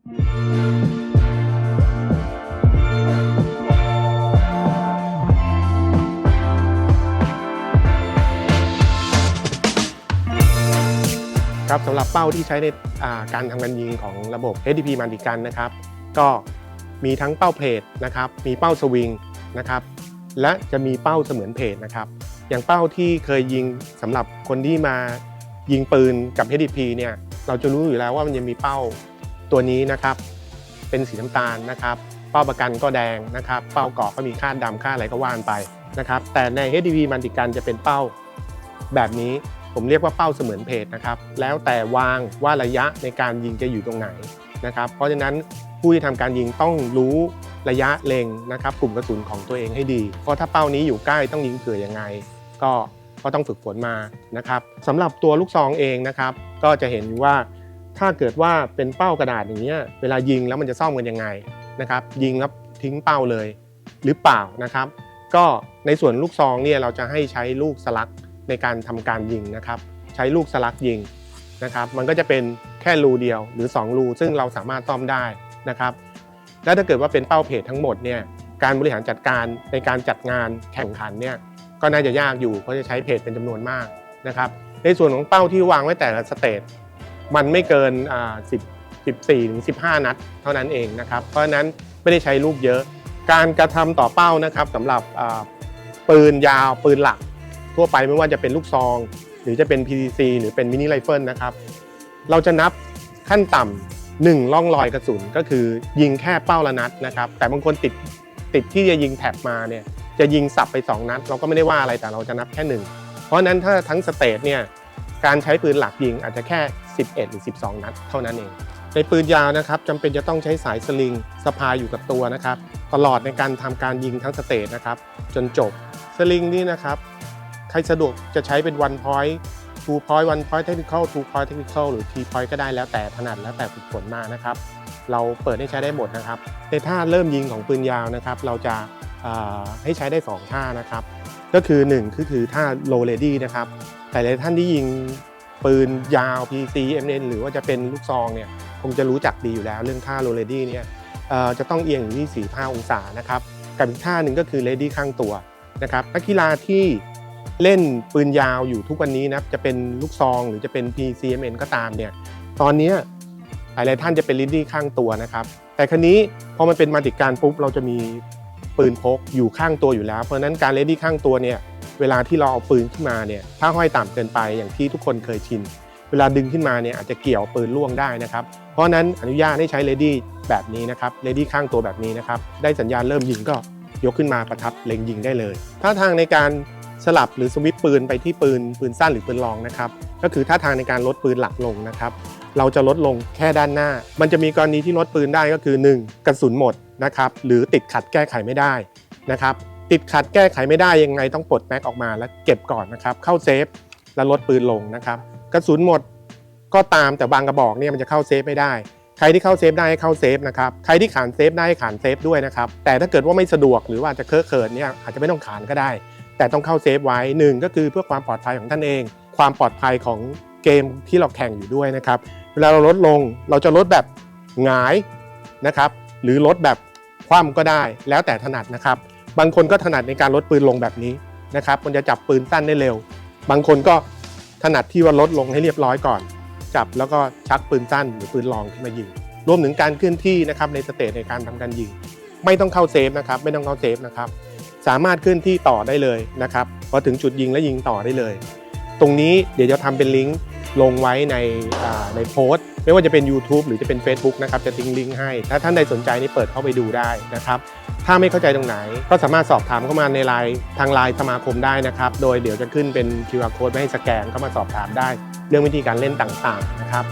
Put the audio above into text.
ครับสำหรับเป้าที่ใช้ในการทำการยิงของระบบ HDP มันติกันนะครับ ก็มีทั้งเป้าเพลทนะครับ มีเป้าสวิงนะครับ และจะมีเป้าเสมือนเพลทนะครับ อย่างเป้าที่เคยยิงสำหรับคนที่มายิงปืนกับ HDP เนี่ยเราจะรู้อยู่แล้วว่ามันจะมีเป้า ตัวนี้นะครับเป็นสีน้ำตาลนะครับ เป้าประกันก็แดงนะครับ เป้าเกาะก็มีค่าดำค่าอะไรก็ว่านไปนะครับแต่ใน HDP มันติกันจะเป็นเป้าแบบนี้ผมเรียกว่าเป้าเสมือนเพจนะครับแล้วแต่วางว่าระยะในการยิงจะอยู่ตรงไหนนะครับ เพราะฉะนั้นผู้ที่ทำการยิงต้องรู้ระยะเล็งนะครับ กลุ่มกระสุนของตัวเองให้ดี เพราะถ้าเป้านี้อยู่ใกล้ต้องยิงเผื่อยังไง ก็ก็ต้องฝึกฝนมานะครับสำหรับตัวลูกซองเองนะครับ ก็จะเห็นว่า ถ้าเกิดว่าเป็นเป้ากระดาษอย่างเงี้ยเวลายิงแล้วมันจะซ่อมกันยังไงนะครับยิงแล้วทิ้งเป้าเลยหรือเปล่านะครับ ก็ในส่วนลูกซองเนี่ยเราจะให้ใช้ลูกสลักในการทำการยิงนะครับ ใช้ลูกสลักยิงนะครับ มันก็จะเป็นแค่รูเดียวหรือ 2 รูซึ่งเราสามารถซ่อมได้นะครับและถ้าเกิดว่าเป็นเป้าเพจทั้งหมดเนี่ยการบริหารจัดการในการจัดงานแข่งขันเนี่ยก็น่าจะยากอยู่เพราะจะใช้เพจเป็นจำนวนมากนะครับในส่วนของเป้าที่วางไว้แต่ละสเตจ มันไม่เกิน10 14ถึง15 นัดเท่านั้นเองนะครับ เพราะฉะนั้นไม่ได้ใช้ลูกเยอะ การกระทำต่อเป้านะครับสำหรับปืนยาวปืนหลัก ทั่วไปไม่ว่าจะเป็นลูกซอง หรือจะเป็น PDC หรือเป็นมินิไรเฟิลนะครับ เราจะนับขั้นต่ำหนึ่งล่องรอยกระสุนก็คือยิงแค่เป้าละนัดนะครับ แต่บางคนติดติดที่จะยิงแท็บมาเนี่ยจะยิงสับไป 2 นัด เราก็ไม่ได้ว่าอะไรแต่เราจะนับแค่หนึ่งเพราะฉะนั้นถ้าทั้งสเตจเนี่ย การใช้ปืนหลักยิงอาจจะแค่ 11 หรือ 12 นัดเท่านั้นเอง ในปืนยาวนะครับจำเป็นจะต้องใช้สายสลิงสะพายอยู่กับตัวนะครับ ตลอดในการทำการยิงทั้งสเตจนะครับ จนจบสลิงนี่นะครับ ใครสะดวกจะใช้เป็น one point two point one point technical two point technical หรือ three point ก็ได้แล้วแต่ถนัดแล้วแต่ฝึกฝนมานะครับ เราเปิดให้ใช้ได้หมดนะครับในท่าเริ่มยิงของปืนยาวนะครับ เราจะ ให้ใช้ได้ 2 ท่านะครับ ก็คือ 1 คือคือท่า low ready นะครับแต่หลายท่านที่ยิงปืนยาว PC MN หรือว่าจะเป็นลูกซองเนี่ยคงจะรู้จักดีอยู่แล้วเรื่องท่า low ready เนี่ยจะต้องเอียงอยู่ที่45องศานะครับกับอีกท่าหนึ่งก็คือ ready ข้างตัวนะครับนักกีฬาที่เล่นปืนยาวอยู่ทุกวันนี้นะจะเป็นลูกซองหรือจะเป็น PCMN ก็ตามเนี่ยตอนนี้ยหลายๆท่านจะเป็นลิดดี้ข้างตัวนะครับ แต่ครั้นี้พอมันเป็นมาติการปุ๊บเราจะมี ปืนพกอยู่ข้างตัวอยู่แล้ว เพราะฉะนั้นการเลดี้ข้างตัวเนี่ยเวลาที่เราเอาปืนขึ้นมาเนี่ยถ้าห้อยต่ำเกินไปอย่างที่ทุกคนเคยชิน เวลาดึงขึ้นมาเนี่ยอาจจะเกี่ยวปืนล่วงได้นะครับ เพราะฉะนั้นอนุญาตให้ใช้เลดี้แบบนี้นะครับเลดี้ข้างตัวแบบนี้นะครับได้สัญญาณเริ่มยิงก็ยกขึ้นมาประทับเล็งยิงได้เลยท่าทางในการสลับหรือสวิปปืนไปที่ปืนปืนสั้นหรือปืนรองนะครับก็คือท่าทางในการลดปืนหลักลงนะครับเราจะลดลงแค่ด้านหน้า มันจะมีกรณีที่ลดปืนได้ก็คือ 1. กระสุนหมด นะครับหรือติดขัดแก้ไขไม่ได้นะครับติดขัดแก้ไขไม่ได้ยังไงต้องปลดแม็กออกมาแล้วเก็บก่อนนะครับเข้าเซฟแล้วลดปืนลงนะครับกระสุนหมดก็ตามแต่บางกระบอกเนี่ยมันจะเข้าเซฟไม่ได้ ใครที่เข้าเซฟได้ให้เข้าเซฟนะครับใครที่ขานเซฟได้ให้ขานเซฟด้วยนะครับแต่ถ้าเกิดว่าไม่สะดวกหรือว่าจะเคอะเขินเนี่ยอาจจะไม่ต้องขานก็ได้ แต่ต้องเข้าเซฟไว้หนึ่งก็คือเพื่อความปลอดภัยของท่านเอง ความปลอดภัยของเกมที่เราแข่งอยู่ด้วยนะครับเวลาเราลดลงเราจะลดแบบหงายนะครับหรือลดแบบ คว่ำก็ได้แล้วแต่ถนัดนะครับ บางคนก็ถนัดในการลดปืนลงแบบนี้นะครับ มันจะจับปืนสั้นได้เร็ว บางคนก็ถนัดที่ว่าลดลงให้เรียบร้อยก่อน จับแล้วก็ชักปืนสั้นหรือปืนรองขึ้นมายิง รวมถึงการเคลื่อนที่นะครับในสเตจในการทำการยิง ไม่ต้องเข้าเซฟนะครับ ไม่ต้องเข้าเซฟนะครับ สามารถเคลื่อนที่ต่อได้เลยนะครับพอถึงจุดยิงแล้วยิงต่อได้เลย ตรงนี้เดี๋ยวจะทำเป็นลิงก์ ลงไว้ในในโพสต์ ไม่ว่าจะเป็น YouTube หรือจะเป็น Facebook นะครับจะทิ้งลิงก์ให้ ถ้าท่านใดสนใจนี่เปิดเข้าไปดูได้นะครับ ถ้าไม่เข้าใจตรงไหน ก็สามารถสอบถามเข้ามาในไลน์ทางไลน์สมาคมได้นะครับ โดยเดี๋ยวจะขึ้นเป็น QR code ไว้ให้สแกนเข้ามาสอบถามได้ เรื่องวิธีการเล่นต่างๆนะครับ